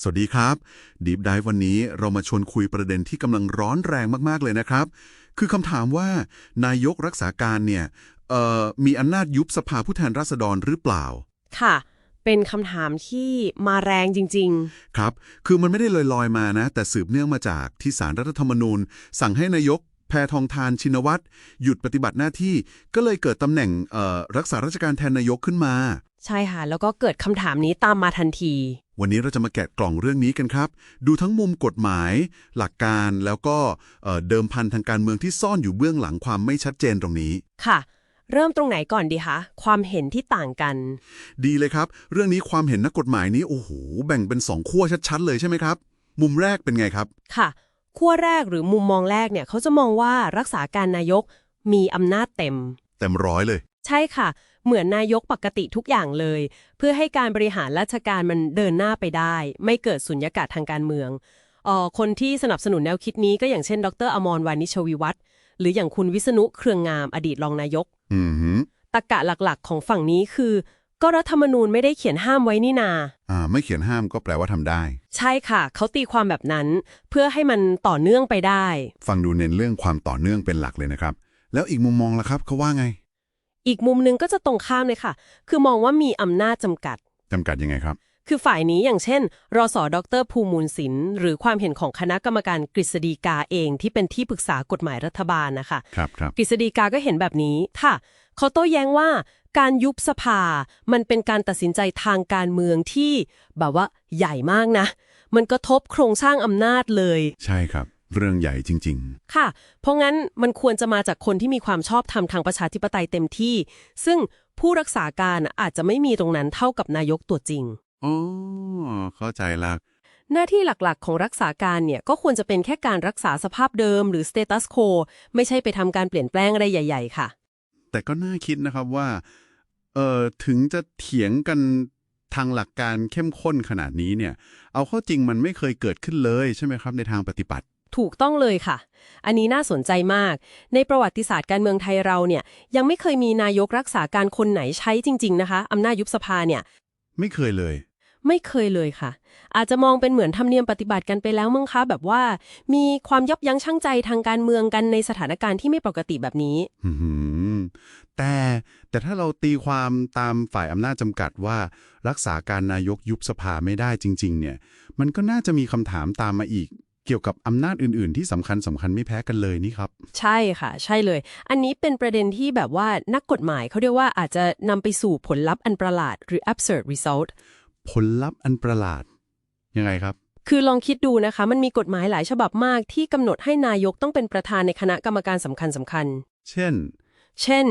สวัสดีครับดีฟไดวันนี้เรามาชวนคุยประเด็นที่กำลังร้อนแรงมาก ๆ เลยนะครับ คือคำถามว่านายกรักษาการเนี่ยเอ่อมีอำนาจยุบสภาผู้แทนราษฎรหรือเปล่า ค่ะ เป็นคำถามที่มาแรงจริงครับ คือมันไม่ได้ลอย ๆ มานะ แต่สืบเนื่องมาจากที่สารรัฐธรรมนูญ สั่งให้นายกแพทองทานชินวัตรหยุดปฏิบัติหน้าที่ก็เลยเกิดตำแหน่งเอ่อรักษาราชการแทนนายกขึ้นมาๆใช่ค่ะ แล้วก็เกิดคำถามนี้ตามมาทันที วันนี้เราจะมาแกะกล่องเรื่องนี้กันครับ ดูทั้งมุมกฎหมาย หลักการแล้วก็เอ่อเดิมพันทางการเมืองที่ซ่อนอยู่เบื้องหลังความไม่ชัดเจนตรงนี้ ค่ะ เริ่มตรงไหนก่อนดีคะ ความเห็นที่ต่างกัน ดีเลยครับ เรื่องนี้ความเห็นนักกฎหมายนี้โอ้โหแบ่งเป็นสองขั้วชัดๆเลยใช่ไหมครับ มุมแรกเป็นไงครับ ค่ะ ขั้วแรกหรือมุมมองแรกเนี่ยเขาจะมองว่ารักษาการนายกมีอำนาจเต็ม เต็มร้อยเลย ใช่ค่ะ เหมือนนายกปกติทุกอย่างเลย เพื่อให้การบริหารราชการมันเดินหน้าไปได้ ไม่เกิดสุญญากาศทางการเมืองเอ่อคนที่สนับสนุนแนวคิดนี้ก็อย่างเช่น ดรอมรวานิชวิวัฒน์หรืออย่างคุณวิษณุเครืองงามอดีตรองนายกอือหือตรกกะหลักๆ ของฝั่งนี้คือ ก็รัฐธรรมนูญไม่ได้เขียนห้ามไว้นี่นาอ่า ไม่เขียนห้ามก็แปลว่าทำได้ ใช่ค่ะ เขาตีความแบบนั้น เพื่อให้มันต่อเนื่องไปได้ ฟังดูเน้นเรื่องความต่อเนื่องเป็นหลักเลยนะครับ แล้วอีกมุมมองล่ะครับเขาว่าไง อีกมุมหนึงก็จะตรงข้ามเลยค่ะ คือมองว่ามีอำนาจจำกัด จำกัดยังไงครับ คือฝ่ายนี้อย่างเช่น รสดรภูมูลศิลป์หรือความเห็นของคณะกรรมการกฤษฎีกาเองที่เป็นที่ปรึกษากฎหมายรัฐบาลนะคะ ครับครับกฤษฎีกาก็เห็นแบบนี้ค่ะเขาโต้แย้งว่าการยุบสภา มันเป็นการตัดสินใจทางการเมืองที่แบบว่าใหญ่มากนะ มันกระทบโครงสร้างอำนาจเลย ใช่ครับ เรื่องใหญ่จริงค่ะ เพราะงั้นมันควรจะมาจากคนที่มีความชอบธรรมทางประชาธิปไตยเต็มที่ ซึ่งผู้รักษาการอาจจะไม่มีตรงนั้นเท่ากับนายกตัวจริงๆอ๋อ เข้าใจละหน้าที่หลักๆ ของรักษาการเนี่ยก็ควรจะเป็นแค่การรักษาสภาพเดิมหรือ status quo ไม่ใช่ไปทำการเปลี่ยนแปลงอะไรใหญ่ ๆ ค่ะ แต่ก็น่าคิดนะครับว่า เอ่อ ถึงจะเถียงกันทางหลักการเข้มข้นขนาดนี้เนี่ย เอาเข้าจริงมันไม่เคยเกิดขึ้นเลยใช่ไหมครับในทางปฏิบัติ ถูกต้องเลยค่ะ อันนี้น่าสนใจมาก ในประวัติศาสตร์การเมืองไทยเราเนี่ยยังไม่เคยมีนายกรักษาการคนไหนใช้จริง ๆ นะคะอำนาจยุบสภาเนี่ย ไม่เคยเลย ไม่เคยเลยค่ะ อาจจะมองเป็นเหมือนธรรมเนียมปฏิบัติกันไปแล้วมั้งคะ แบบว่า มีความยับยั้งชั่งใจทางการเมืองกันในสถานการณ์ที่ไม่ปกติแบบนี้ อืมแต่แต่ถ้าเราตีความตามฝ่ายอำนาจจำกัดว่า รักษาการนายกยุบสภาไม่ได้จริง ๆ เนี่ย มันก็น่าจะมีคำถามตามมาอีก เกี่ยวกับอำนาจอื่น ๆ ที่สำคัญสำคัญไม่แพ้กันเลยนี่ครับ ใช่ค่ะ ใช่เลย อันนี้เป็นประเด็นที่แบบว่านักกฎหมายเขาเรียกว่าอาจจะนำไปสู่ผลลัพธ์อันประหลาดหรือ absurd result ผลลัพธ์อันประหลาด ยังไงครับ คือลองคิดดูนะคะ มันมีกฎหมายหลายฉบับมากที่กำหนดให้นายกต้องเป็นประธานในคณะกรรมการสำคัญสคัญ เช่นๆเช่น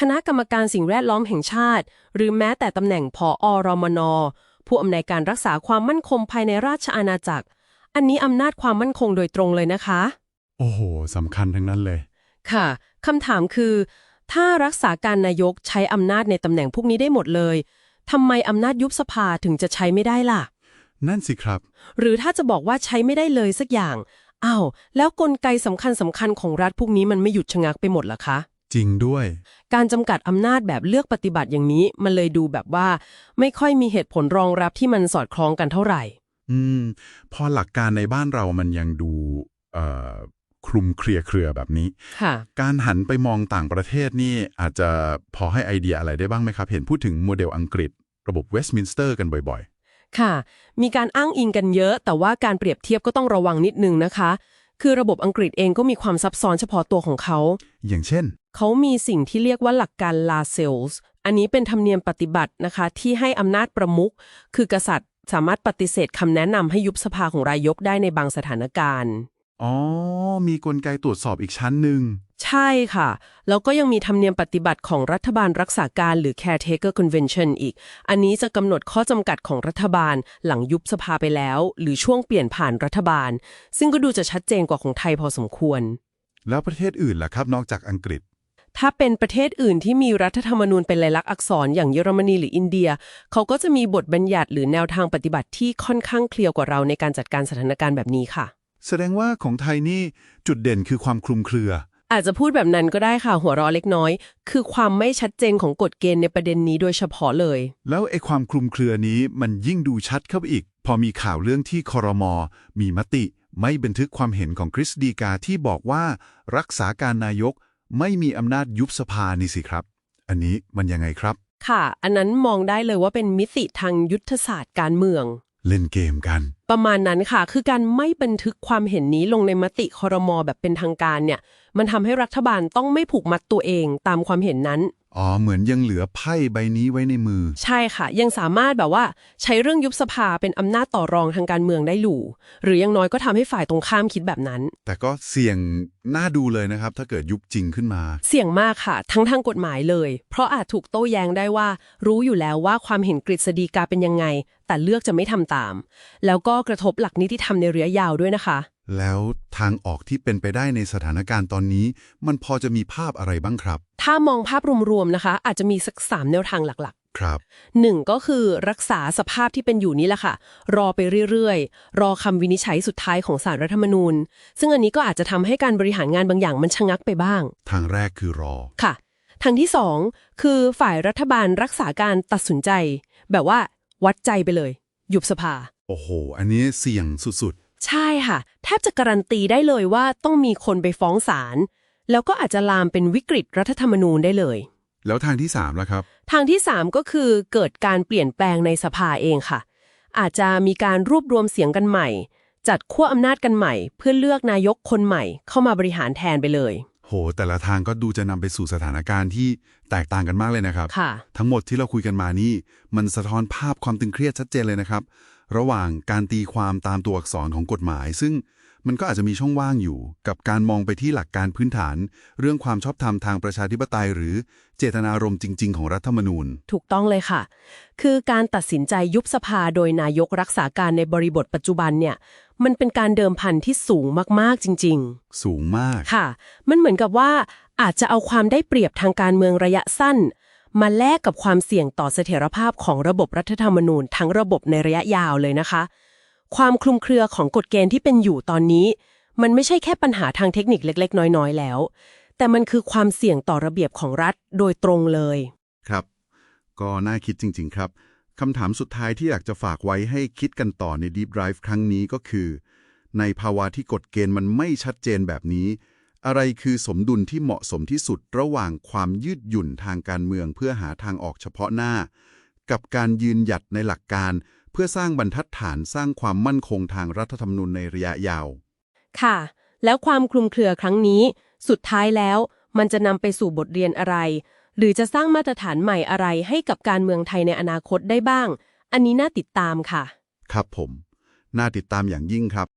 คณะกรรมการสิ่งแวดล้อมแห่งชาติ หรือแม้แต่ตำแหน่งผอรมนผู้อำนวยการรักษาความมั่นคงภายในราชอาณาจักร อันนี้อำนาจความมั่นคงโดยตรงเลยนะคะ โอ้โหสำคัญทั้งนั้นเลย ค่ะคำถามคือ ถ้ารักษาการนายกใช้อำนาจในตำแหน่งพวกนี้ได้หมดเลยทำไมอำนาจยุบสภาถึงจะใช้ไม่ได้ล่ะ นั่นสิครับ หรือถ้าจะบอกว่าใช้ไม่ได้เลยสักอย่างอ้าวแล้วกลไกสำคัญสำคัญของรัฐพวกนี้มันไม่หยุดชะงักไปหมดเหรอคะ จริงด้วย การจำกัดอำนาจแบบเลือกปฏิบัติอย่างนี้ มันเลยดูแบบว่า ไม่ค่อยมีเหตุผลรองรับที่มันสอดคล้องกันเท่าไหร่ อืม พอหลักการในบ้านเรามันยังดูเอ่อคลุมเคลียร์เครือแบบนี้ ค่ะ การหันไปมองต่างประเทศนี่อาจจะพอให้ไอเดียอะไรได้บ้างไหมครับ เห็นพูดถึงโมเดลอังกฤษ ระบบเวสต์มินสเตอร์กันบ่อยค่ะ มีการอ้างอิงกันเยอะ แต่ว่าการเปรียบเทียบก็ต้องระวังนิดนึงนะคะ คือระบบอังกฤษเองก็มีความซับซ้อนเฉพาะตัวของเขา ๆ อย่างเช่น เขามีสิ่งที่เรียกว่าหลักการลาเซลส์ อันนี้เป็นธรรมเนียมปฏิบัตินะคะ ที่ให้อำนาจประมุขคือกษัตริย์ สามารถปฏิเสธคำแนะนำให้ยุบสภาของรายยกได้ในบางสถานการณ์ อ๋อ มีกลไกตรวจสอบอีกชั้นหนึ่ง ใช่ค่ะ แล้วก็ยังมีธรรมเนียมปฏิบัติของรัฐบาลรักษาการหรือ caretaker convention อีก อันนี้จะกำหนดข้อจำกัดของรัฐบาลหลังยุบสภาไปแล้ว หรือช่วงเปลี่ยนผ่านรัฐบาล ซึ่งก็ดูจะชัดเจนกว่าของไทยพอสมควร แล้วประเทศอื่นล่ะครับ นอกจากอังกฤษ ถ้าเป็นประเทศอื่นที่มีรัฐธรรมนูญเป็นลายลักษณ์อักษรอย่างเยอรมนีหรืออินเดีย เขาก็จะมีบทบัญญัติหรือแนวทางปฏิบัติที่ค่อนข้างเคลียร์กว่าเราในการจัดการสถานการณ์แบบนี้ค่ะ แสดงว่าของไทยนี่จุดเด่นคือความคลุมเครือ อาจจะพูดแบบนั้นก็ได้ค่ะหัวเราะเล็กน้อย คือความไม่ชัดเจนของกฎเกณฑ์ในประเด็นนี้โดยเฉพาะเลย แล้วไอ้ความคลุมเครือนี้มันยิ่งดูชัดเข้าไปอีก พอมีข่าวเรื่องที่คอรมอมีมติ ไม่บันทึกความเห็นของกฤษฎีกาที่บอกว่ารักษาการนายก ไม่มีอำนาจยุบสภานี่สิครับ อันนี้มันยังไงครับ ค่ะ อันนั้นมองได้เลยว่าเป็นมิติทางยุทธศาสตร์การเมือง เล่นเกมกัน ประมาณนั้นค่ะ คือการไม่บันทึกความเห็นนี้ลงในมติคอรมอแบบเป็นทางการเนี่ย มันทำให้รัฐบาลต้องไม่ผูกมัดตัวเองตามความเห็นนั้น อ๋อ เหมือนยังเหลือไพ่ใบนี้ไว้ในมือ ใช่ค่ะ ยังสามารถแบบว่าใช้เรื่องยุบสภาเป็นอำนาจต่อรองทางการเมืองได้หลู่หรืออยังน้อยก็ทำให้ฝ่ายตรงข้ามคิดแบบนั้น แต่ก็เสี่ยงน่าดูเลยนะครับ ถ้าเกิดยุบจริงขึ้นมา เสี่ยงมากค่ะ ทั้งทางกฎหมายเลย เพราะอาจถูกโต้แย้งได้ว่า รู้อยู่แล้วว่าความเห็นกฤษฎีกาเป็นยังไง แต่เลือกจะไม่ทำตาม แล้วก็กระทบหลักนิติธรรมในระยะยาวด้วยนะคะ แล้วทางออกที่เป็นไปได้ในสถานการณ์ตอนนี้ มันพอจะมีภาพอะไรบ้างครับ ถ้ามองภาพรวมๆนะคะ อาจจะมีสักสามแนวทางหลักครับๆหนึ่งก็คือรักษาสภาพที่เป็นอยู่นี้แหละค่ะ รอไปเรื่อยๆ รอคำวินิจฉัยสุดท้ายของสารรัฐธรรมนูญ ซึ่งอันนี้ก็อาจจะทำให้การบริหารงานบางอย่างมันชะงักไปบ้าง ทางแรกคือรอค่ะ ทางที่สองคือฝ่ายรัฐบาลรักษาการตัดสินใจ แบบว่าวัดใจไปเลย ยุบสภา โอ้โห อันนี้เสี่ยงสุด ใช่ค่ะ แทบจะการันตีได้เลยว่าต้องมีคนไปฟ้องศาลแล้วก็อาจจะลามเป็นวิกฤตรัฐธรรมนูญได้เลยๆแล้วทางที่สามล่ะครับ ทางที่ 3 ก็คือเกิดการเปลี่ยนแปลงในสภาเองค่ะ อาจจะมีการรวบรวมเสียงกันใหม่ จัดขั้วอำนาจกันใหม่ เพื่อเลือกนายกคนใหม่ เข้ามาบริหารแทนไปเลย โห แต่ละทางก็ดูจะนำไปสู่สถานการณ์ที่แตกต่างกันมากเลยนะครับ ค่ะ ทั้งหมดที่เราคุยกันมานี่ มันสะท้อนภาพความตึงเครียดชัดเจนเลยนะครับ ระหว่างการตีความตามตัวอักษรของกฎหมาย ซึ่งมันก็อาจจะมีช่องว่างอยู่ กับการมองไปที่หลักการพื้นฐาน เรื่องความชอบธรรมทางประชาธิปไตย หรือเจตนารมณ์จริง ๆ ของรัฐธรรมนูญ ถูกต้องเลยค่ะ คือการตัดสินใจยุบสภาโดยนายกรักษาการในบริบทปัจจุบันเนี่ยมันเป็นการเดิมพันที่สูงมากๆจริง ๆ สูงมากค่ะ มันเหมือนกับว่าอาจจะเอาความได้เปรียบทางการเมืองระยะสั้น มาแลกกับความเสี่ยงต่อเสถียรภาพของระบบรัฐธรรมนูญทั้งระบบในระยะยาวเลยนะคะ ความคลุมเครือของกฎเกณฑ์ที่เป็นอยู่ตอนนี้ มันไม่ใช่แค่ปัญหาทางเทคนิคเล็ก ๆ น้อย ๆ แล้ว แต่มันคือความเสี่ยงต่อระเบียบของรัฐโดยตรงเลย ครับ ก็น่าคิดจริง ๆ ครับคำถามสุดท้ายที่อยากจะฝากไว้ให้คิดกันต่อใน Deep Drive ครั้งนี้ก็คือ ในภาวะที่กฎเกณฑ์มันไม่ชัดเจนแบบนี้ อะไรคือสมดุลที่เหมาะสมที่สุดระหว่างความยืดหยุ่นทางการเมืองเพื่อหาทางออกเฉพาะหน้า กับการยืนหยัดในหลักการ เพื่อสร้างบรรทัดฐานสร้างความมั่นคงทางรัฐธรรมนูญในระยะยาว ค่ะ แล้วความคลุมเครือครั้งนี้ สุดท้ายแล้ว มันจะนำไปสู่บทเรียนอะไร หรือจะสร้างมาตรฐานใหม่อะไรให้กับการเมืองไทยในอนาคตได้บ้าง อันนี้น่าติดตามค่ะ ครับผม น่าติดตามอย่างยิ่งครับ